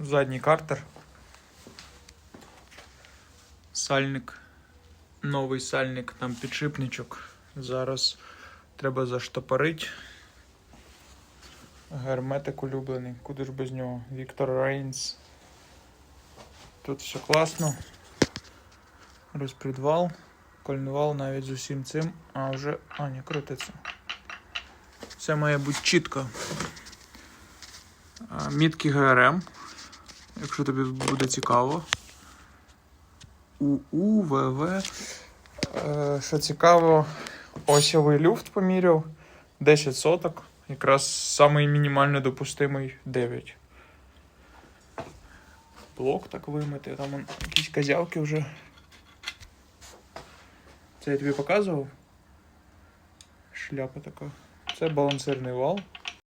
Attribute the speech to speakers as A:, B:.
A: Задній картер. Сальник. Новий сальник, там підшипничок. Зараз треба заштопорити. Герметик улюблений. Куди ж без нього? Віктор Рейнс. Тут все класно. Розпредвал. Кольнувал навіть з усім цим. А вже. А, не крутиться. Це має бути чітко. Мітки ГРМ. Якщо тобі буде цікаво. УУ, ВВ. Е, Що цікаво, осьовий люфт поміряв. 10 соток. Якраз самий мінімально допустимий 9. Блок так вимити, там якісь козявки вже. Це я тобі показував? Шляпа така. Це балансирний вал.